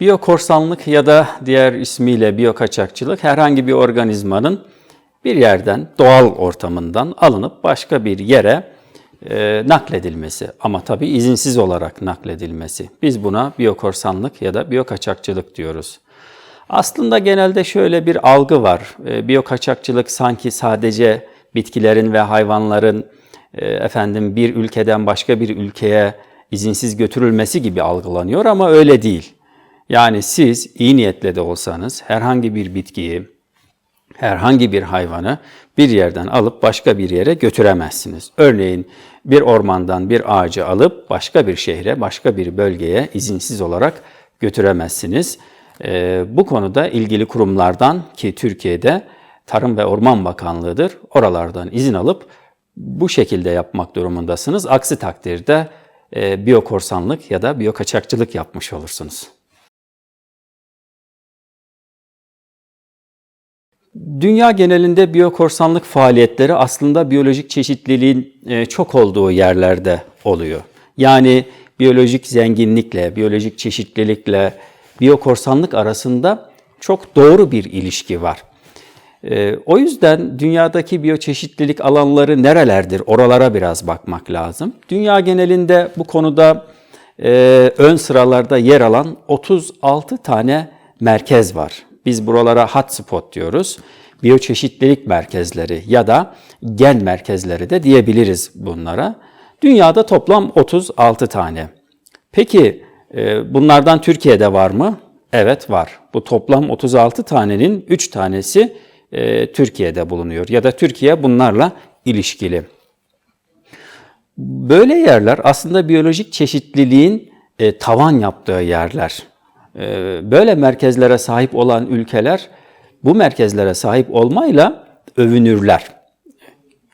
Biyokorsanlık ya da diğer ismiyle biyokaçakçılık herhangi bir organizmanın bir yerden, doğal ortamından alınıp başka bir yere e, nakledilmesi. Ama tabii izinsiz olarak nakledilmesi. Biz buna biyokorsanlık ya da biyokaçakçılık diyoruz. Aslında genelde şöyle bir algı var. E, biyokaçakçılık sanki sadece bitkilerin ve hayvanların e, efendim bir ülkeden başka bir ülkeye izinsiz götürülmesi gibi algılanıyor ama öyle değil. Yani siz iyi niyetle de olsanız herhangi bir bitkiyi, herhangi bir hayvanı bir yerden alıp başka bir yere götüremezsiniz. Örneğin bir ormandan bir ağacı alıp başka bir şehre, başka bir bölgeye izinsiz olarak götüremezsiniz. Ee, bu konuda ilgili kurumlardan ki Türkiye'de Tarım ve Orman Bakanlığı'dır. Oralardan izin alıp bu şekilde yapmak durumundasınız. Aksi takdirde e, biyokorsanlık ya da biyokaçakçılık yapmış olursunuz. Dünya genelinde biyokorsanlık faaliyetleri aslında biyolojik çeşitliliğin e, çok olduğu yerlerde oluyor. Yani biyolojik zenginlikle, biyolojik çeşitlilikle biyokorsanlık arasında çok doğru bir ilişki var. E, o yüzden dünyadaki biyoçeşitlilik alanları nerelerdir? Oralara biraz bakmak lazım. Dünya genelinde bu konuda e, ön sıralarda yer alan 36 tane merkez var. Biz buralara hotspot diyoruz. Biyoçeşitlilik merkezleri ya da gen merkezleri de diyebiliriz bunlara. Dünyada toplam 36 tane. Peki e, bunlardan Türkiye'de var mı? Evet var. Bu toplam 36 tanenin 3 tanesi e, Türkiye'de bulunuyor ya da Türkiye bunlarla ilişkili. Böyle yerler aslında biyolojik çeşitliliğin e, tavan yaptığı yerler. Ee, böyle merkezlere sahip olan ülkeler bu merkezlere sahip olmayla övünürler.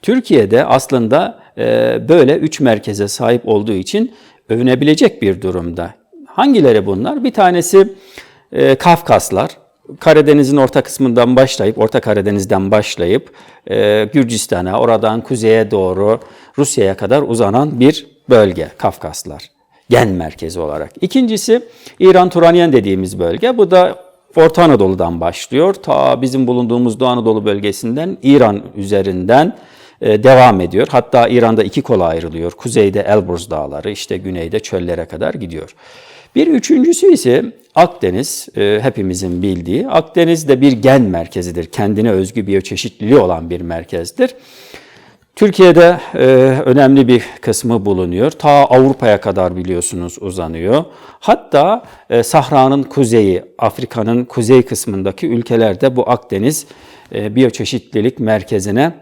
Türkiye'de aslında e, böyle üç merkeze sahip olduğu için övünebilecek bir durumda. Hangileri bunlar? Bir tanesi e, Kafkaslar. Karadeniz'in orta kısmından başlayıp, Orta Karadeniz'den başlayıp e, Gürcistan'a, oradan kuzeye doğru Rusya'ya kadar uzanan bir bölge Kafkaslar gen merkezi olarak. İkincisi İran Turanyen dediğimiz bölge. Bu da Orta Anadolu'dan başlıyor. Ta bizim bulunduğumuz Doğu Anadolu bölgesinden İran üzerinden e, devam ediyor. Hatta İran'da iki kola ayrılıyor. Kuzeyde Elbrus Dağları, işte güneyde çöllere kadar gidiyor. Bir üçüncüsü ise Akdeniz, e, hepimizin bildiği. Akdeniz de bir gen merkezidir. Kendine özgü biyoçeşitliliği olan bir merkezdir. Türkiye'de e, önemli bir kısmı bulunuyor. Ta Avrupa'ya kadar biliyorsunuz uzanıyor. Hatta e, Sahra'nın kuzeyi, Afrika'nın kuzey kısmındaki ülkelerde bu Akdeniz e, biyoçeşitlilik merkezine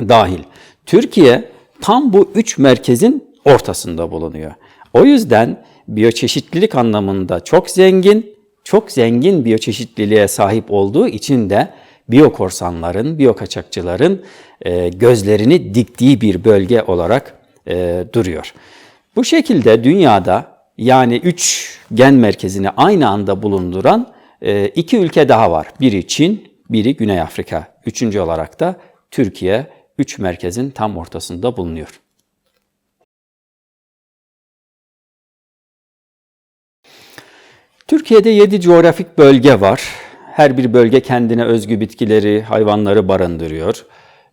dahil. Türkiye tam bu üç merkezin ortasında bulunuyor. O yüzden biyoçeşitlilik anlamında çok zengin, çok zengin biyoçeşitliliğe sahip olduğu için de biyokorsanların, biyokaçakçıların e, gözlerini diktiği bir bölge olarak e, duruyor. Bu şekilde dünyada yani üç gen merkezini aynı anda bulunduran e, iki ülke daha var. Biri Çin, biri Güney Afrika. Üçüncü olarak da Türkiye üç merkezin tam ortasında bulunuyor. Türkiye'de 7 coğrafik bölge var. Her bir bölge kendine özgü bitkileri, hayvanları barındırıyor.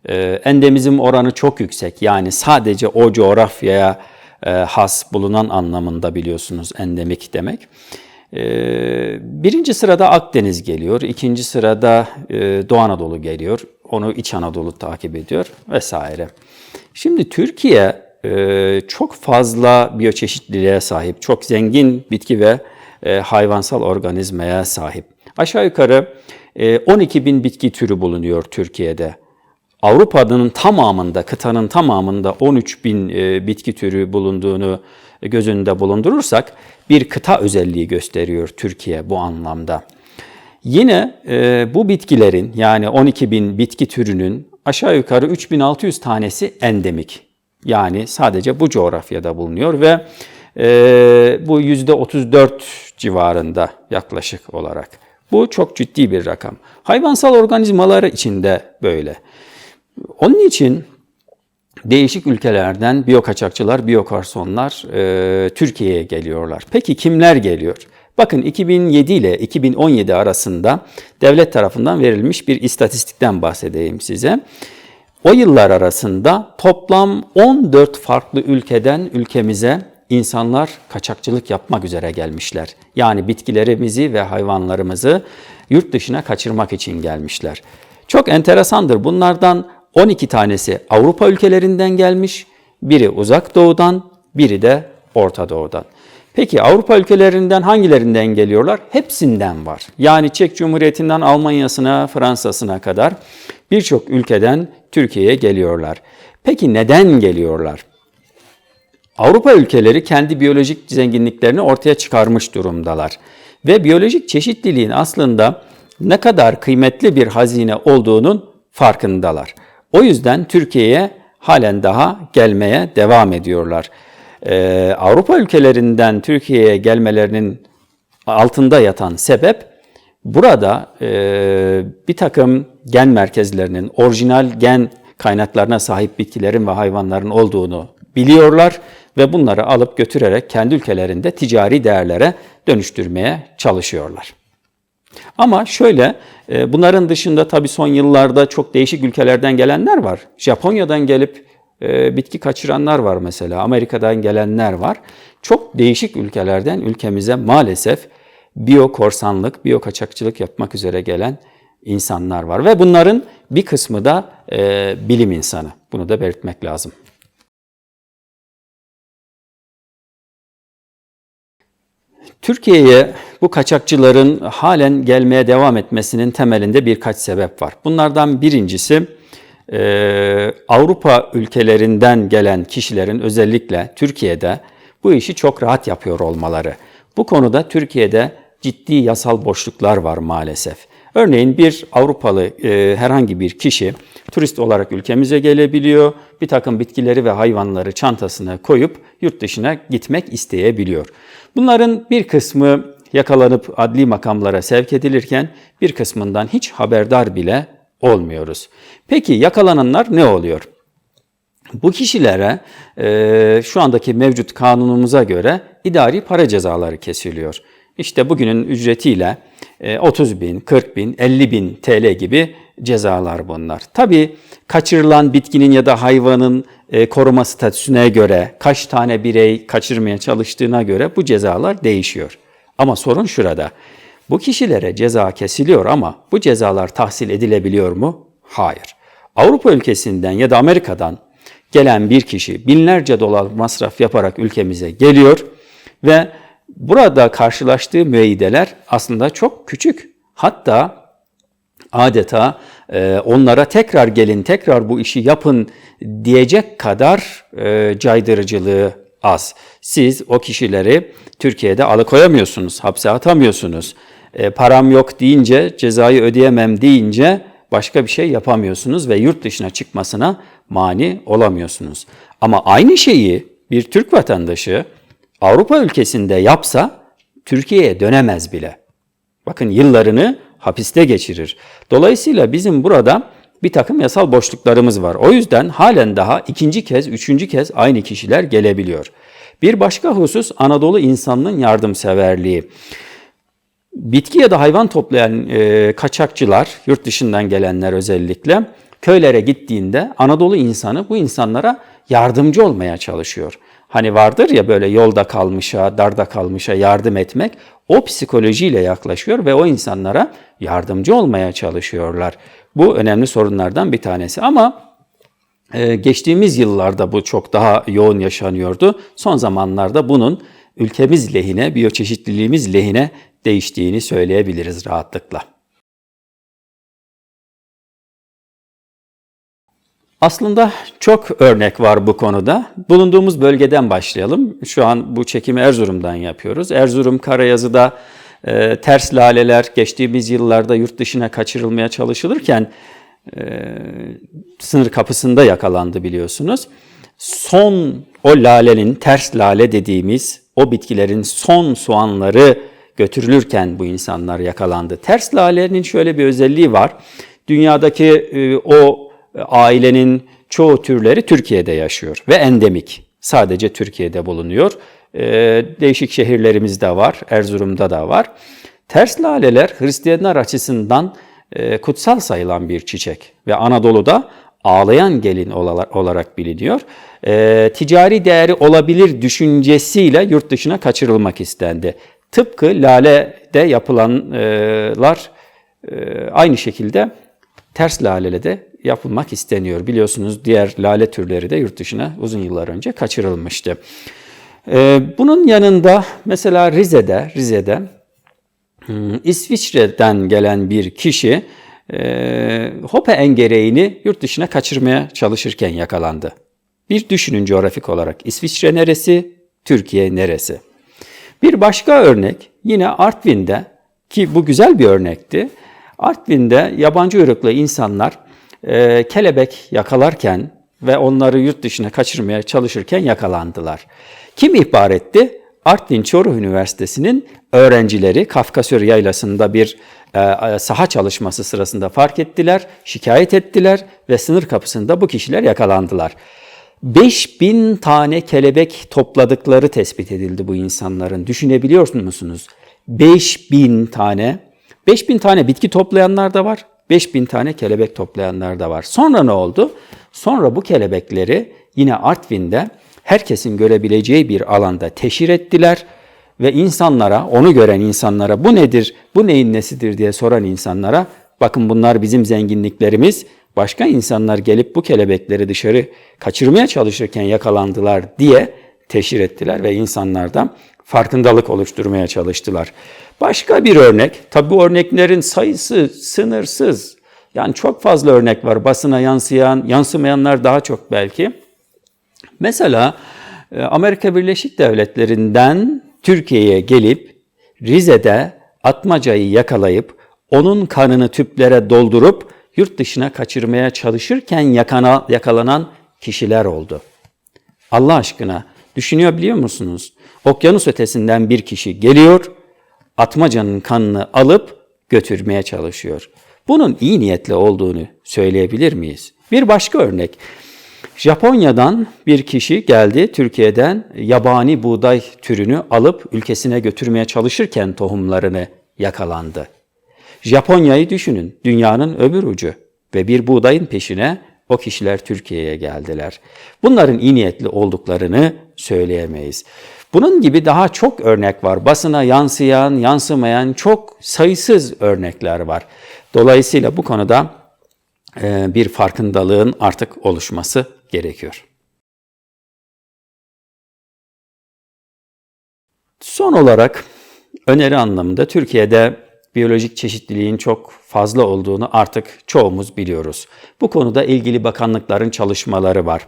Ee, endemizm oranı çok yüksek. Yani sadece o coğrafyaya e, has bulunan anlamında biliyorsunuz endemik demek. Ee, birinci sırada Akdeniz geliyor, ikinci sırada e, Doğu Anadolu geliyor, onu İç Anadolu takip ediyor vesaire. Şimdi Türkiye e, çok fazla biyoçeşitliliğe sahip, çok zengin bitki ve hayvansal organizmaya sahip. Aşağı yukarı 12 bin bitki türü bulunuyor Türkiye'de. Avrupa'nın tamamında, kıtanın tamamında 13 bin e, bitki türü bulunduğunu göz önünde bulundurursak bir kıta özelliği gösteriyor Türkiye bu anlamda. Yine e, bu bitkilerin yani 12 bin bitki türünün aşağı yukarı 3600 tanesi endemik. Yani sadece bu coğrafyada bulunuyor ve e, bu %34 civarında yaklaşık olarak. Bu çok ciddi bir rakam. Hayvansal organizmalar için de böyle. Onun için değişik ülkelerden biyokaçakçılar, biyokarsonlar e, Türkiye'ye geliyorlar. Peki kimler geliyor? Bakın 2007 ile 2017 arasında devlet tarafından verilmiş bir istatistikten bahsedeyim size. O yıllar arasında toplam 14 farklı ülkeden ülkemize insanlar kaçakçılık yapmak üzere gelmişler. Yani bitkilerimizi ve hayvanlarımızı yurt dışına kaçırmak için gelmişler. Çok enteresandır. Bunlardan 12 tanesi Avrupa ülkelerinden gelmiş, biri Uzak Doğu'dan, biri de Orta Doğu'dan. Peki Avrupa ülkelerinden hangilerinden geliyorlar? Hepsinden var. Yani Çek Cumhuriyeti'nden Almanya'sına, Fransa'sına kadar birçok ülkeden Türkiye'ye geliyorlar. Peki neden geliyorlar? Avrupa ülkeleri kendi biyolojik zenginliklerini ortaya çıkarmış durumdalar. Ve biyolojik çeşitliliğin aslında ne kadar kıymetli bir hazine olduğunun farkındalar. O yüzden Türkiye'ye halen daha gelmeye devam ediyorlar. Ee, Avrupa ülkelerinden Türkiye'ye gelmelerinin altında yatan sebep burada e, bir takım gen merkezlerinin, orijinal gen kaynaklarına sahip bitkilerin ve hayvanların olduğunu biliyorlar ve bunları alıp götürerek kendi ülkelerinde ticari değerlere dönüştürmeye çalışıyorlar. Ama şöyle, e, bunların dışında tabii son yıllarda çok değişik ülkelerden gelenler var. Japonya'dan gelip e, bitki kaçıranlar var mesela, Amerika'dan gelenler var. Çok değişik ülkelerden ülkemize maalesef biyo korsanlık, biyo kaçakçılık yapmak üzere gelen insanlar var. Ve bunların bir kısmı da e, bilim insanı. Bunu da belirtmek lazım. Türkiye'ye bu kaçakçıların halen gelmeye devam etmesinin temelinde birkaç sebep var. Bunlardan birincisi e, Avrupa ülkelerinden gelen kişilerin özellikle Türkiye'de bu işi çok rahat yapıyor olmaları. Bu konuda Türkiye'de ciddi yasal boşluklar var maalesef. Örneğin bir Avrupalı e, herhangi bir kişi turist olarak ülkemize gelebiliyor, bir takım bitkileri ve hayvanları çantasına koyup yurt dışına gitmek isteyebiliyor. Bunların bir kısmı yakalanıp adli makamlara sevk edilirken bir kısmından hiç haberdar bile olmuyoruz. Peki yakalananlar ne oluyor? Bu kişilere e, şu andaki mevcut kanunumuza göre idari para cezaları kesiliyor. İşte bugünün ücretiyle 30 e, bin, 40 bin, 50 bin TL gibi cezalar bunlar. Tabii kaçırılan bitkinin ya da hayvanın e, koruma statüsüne göre, kaç tane birey kaçırmaya çalıştığına göre bu cezalar değişiyor. Ama sorun şurada. Bu kişilere ceza kesiliyor ama bu cezalar tahsil edilebiliyor mu? Hayır. Avrupa ülkesinden ya da Amerika'dan gelen bir kişi binlerce dolar masraf yaparak ülkemize geliyor ve burada karşılaştığı müeyyideler aslında çok küçük. Hatta adeta e, onlara tekrar gelin, tekrar bu işi yapın diyecek kadar e, caydırıcılığı az. Siz o kişileri Türkiye'de alıkoyamıyorsunuz, hapse atamıyorsunuz. E, param yok deyince, cezayı ödeyemem deyince başka bir şey yapamıyorsunuz ve yurt dışına çıkmasına mani olamıyorsunuz. Ama aynı şeyi bir Türk vatandaşı Avrupa ülkesinde yapsa Türkiye'ye dönemez bile. Bakın yıllarını hapiste geçirir. Dolayısıyla bizim burada bir takım yasal boşluklarımız var. O yüzden halen daha ikinci kez, üçüncü kez aynı kişiler gelebiliyor. Bir başka husus Anadolu insanının yardımseverliği. Bitki ya da hayvan toplayan e, kaçakçılar, yurt dışından gelenler özellikle köylere gittiğinde Anadolu insanı bu insanlara yardımcı olmaya çalışıyor. Hani vardır ya böyle yolda kalmışa, darda kalmışa yardım etmek. O psikolojiyle yaklaşıyor ve o insanlara yardımcı olmaya çalışıyorlar. Bu önemli sorunlardan bir tanesi ama e, geçtiğimiz yıllarda bu çok daha yoğun yaşanıyordu. Son zamanlarda bunun ülkemiz lehine, biyoçeşitliliğimiz lehine değiştiğini söyleyebiliriz rahatlıkla. Aslında çok örnek var bu konuda. Bulunduğumuz bölgeden başlayalım. Şu an bu çekimi Erzurum'dan yapıyoruz. Erzurum Karayazı'da e, ters laleler geçtiğimiz yıllarda yurt dışına kaçırılmaya çalışılırken e, sınır kapısında yakalandı biliyorsunuz. Son o lalenin ters lale dediğimiz o bitkilerin son soğanları götürülürken bu insanlar yakalandı. Ters lalenin şöyle bir özelliği var. Dünyadaki e, o ailenin çoğu türleri Türkiye'de yaşıyor ve endemik. Sadece Türkiye'de bulunuyor. e, değişik şehirlerimizde var, Erzurum'da da var. Ters laleler Hristiyanlar açısından e, kutsal sayılan bir çiçek ve Anadolu'da ağlayan gelin olarak biliniyor. E, ticari değeri olabilir düşüncesiyle yurt dışına kaçırılmak istendi. Tıpkı lalede yapılanlar e, aynı şekilde ters lalele de yapılmak isteniyor. Biliyorsunuz diğer lale türleri de yurt dışına uzun yıllar önce kaçırılmıştı. E, bunun yanında mesela Rize'de, Rize'de hmm, İsviçre'den gelen bir kişi e, Hope engereğini yurt dışına kaçırmaya çalışırken yakalandı. Bir düşünün coğrafik olarak İsviçre neresi, Türkiye neresi? Bir başka örnek yine Artvin'de ki bu güzel bir örnekti. Artvin'de yabancı uyruklu insanlar e, kelebek yakalarken ve onları yurt dışına kaçırmaya çalışırken yakalandılar. Kim ihbar etti? Artvin Çoruh Üniversitesi'nin öğrencileri Kafkasör Yaylası'nda bir e, saha çalışması sırasında fark ettiler, şikayet ettiler ve sınır kapısında bu kişiler yakalandılar. 5000 tane kelebek topladıkları tespit edildi bu insanların. Düşünebiliyor musunuz? 5000 tane. 5000 tane bitki toplayanlar da var. 5000 tane kelebek toplayanlar da var. Sonra ne oldu? Sonra bu kelebekleri yine Artvin'de herkesin görebileceği bir alanda teşhir ettiler ve insanlara, onu gören insanlara bu nedir, bu neyin nesidir diye soran insanlara bakın bunlar bizim zenginliklerimiz, başka insanlar gelip bu kelebekleri dışarı kaçırmaya çalışırken yakalandılar diye teşhir ettiler ve insanlarda farkındalık oluşturmaya çalıştılar. Başka bir örnek, tabi bu örneklerin sayısı sınırsız. Yani çok fazla örnek var basına yansıyan, yansımayanlar daha çok belki. Mesela e, Amerika Birleşik Devletleri'nden Türkiye'ye gelip Rize'de Atmaca'yı yakalayıp onun kanını tüplere doldurup yurt dışına kaçırmaya çalışırken yakana, yakalanan kişiler oldu. Allah aşkına düşünüyor biliyor musunuz? Okyanus ötesinden bir kişi geliyor, Atmaca'nın kanını alıp götürmeye çalışıyor. Bunun iyi niyetli olduğunu söyleyebilir miyiz? Bir başka örnek. Japonya'dan bir kişi geldi Türkiye'den yabani buğday türünü alıp ülkesine götürmeye çalışırken tohumlarını yakalandı. Japonya'yı düşünün, dünyanın öbür ucu ve bir buğdayın peşine o kişiler Türkiye'ye geldiler. Bunların iyi niyetli olduklarını söyleyemeyiz. Bunun gibi daha çok örnek var. Basına yansıyan, yansımayan çok sayısız örnekler var. Dolayısıyla bu konuda e, bir farkındalığın artık oluşması gerekiyor. Son olarak öneri anlamında Türkiye'de biyolojik çeşitliliğin çok fazla olduğunu artık çoğumuz biliyoruz. Bu konuda ilgili bakanlıkların çalışmaları var.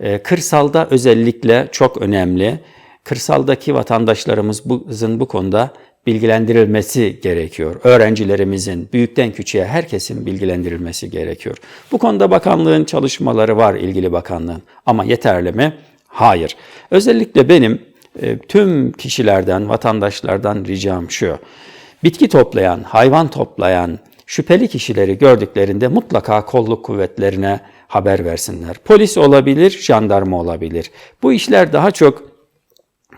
E, kırsalda özellikle çok önemli. Kırsaldaki vatandaşlarımızın bu konuda bilgilendirilmesi gerekiyor. Öğrencilerimizin, büyükten küçüğe herkesin bilgilendirilmesi gerekiyor. Bu konuda bakanlığın çalışmaları var ilgili bakanlığın ama yeterli mi? Hayır. Özellikle benim e, tüm kişilerden, vatandaşlardan ricam şu. Bitki toplayan, hayvan toplayan şüpheli kişileri gördüklerinde mutlaka kolluk kuvvetlerine haber versinler. Polis olabilir, jandarma olabilir. Bu işler daha çok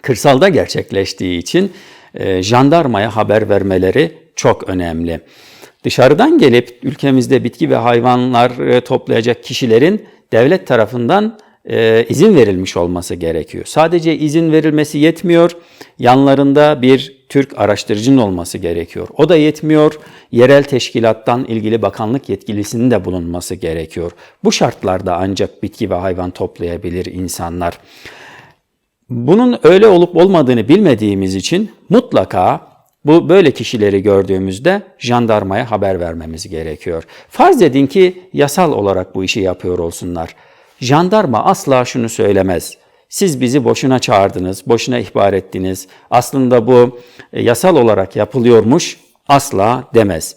kırsalda gerçekleştiği için e, jandarmaya haber vermeleri çok önemli. Dışarıdan gelip ülkemizde bitki ve hayvanlar toplayacak kişilerin devlet tarafından e, izin verilmiş olması gerekiyor. Sadece izin verilmesi yetmiyor. Yanlarında bir Türk araştırıcının olması gerekiyor. O da yetmiyor. Yerel teşkilattan ilgili bakanlık yetkilisinin de bulunması gerekiyor. Bu şartlarda ancak bitki ve hayvan toplayabilir insanlar. Bunun öyle olup olmadığını bilmediğimiz için mutlaka bu böyle kişileri gördüğümüzde jandarmaya haber vermemiz gerekiyor. Farz edin ki yasal olarak bu işi yapıyor olsunlar. Jandarma asla şunu söylemez. Siz bizi boşuna çağırdınız, boşuna ihbar ettiniz. Aslında bu e, yasal olarak yapılıyormuş asla demez.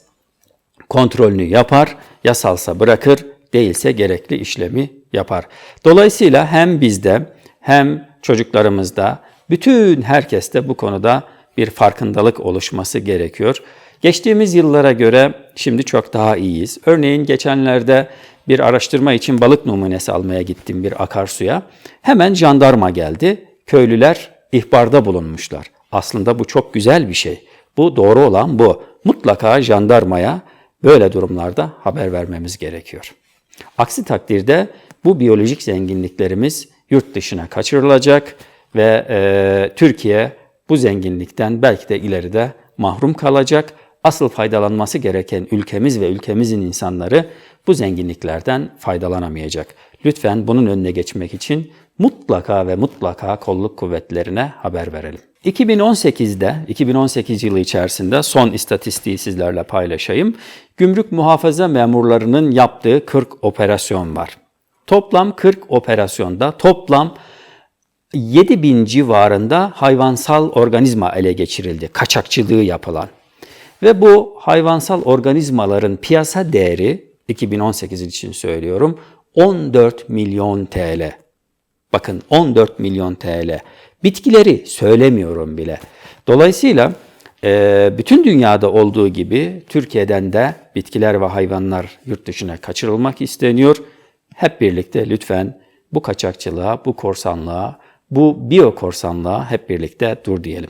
Kontrolünü yapar, yasalsa bırakır, değilse gerekli işlemi yapar. Dolayısıyla hem bizde hem çocuklarımızda, bütün herkeste bu konuda bir farkındalık oluşması gerekiyor. Geçtiğimiz yıllara göre şimdi çok daha iyiyiz. Örneğin geçenlerde bir araştırma için balık numunesi almaya gittim bir akarsuya. Hemen jandarma geldi. Köylüler ihbarda bulunmuşlar. Aslında bu çok güzel bir şey. Bu doğru olan bu. Mutlaka jandarmaya böyle durumlarda haber vermemiz gerekiyor. Aksi takdirde bu biyolojik zenginliklerimiz yurt dışına kaçırılacak ve e, Türkiye bu zenginlikten belki de ileride mahrum kalacak. Asıl faydalanması gereken ülkemiz ve ülkemizin insanları bu zenginliklerden faydalanamayacak. Lütfen bunun önüne geçmek için mutlaka ve mutlaka kolluk kuvvetlerine haber verelim. 2018'de, 2018 yılı içerisinde son istatistiği sizlerle paylaşayım. Gümrük muhafaza memurlarının yaptığı 40 operasyon var. Toplam 40 operasyonda toplam 7 bin civarında hayvansal organizma ele geçirildi. Kaçakçılığı yapılan. Ve bu hayvansal organizmaların piyasa değeri 2018 için söylüyorum 14 milyon TL. Bakın 14 milyon TL. Bitkileri söylemiyorum bile. Dolayısıyla e, bütün dünyada olduğu gibi Türkiye'den de bitkiler ve hayvanlar yurt dışına kaçırılmak isteniyor. Hep birlikte lütfen bu kaçakçılığa, bu korsanlığa, bu biyo korsanlığa hep birlikte dur diyelim.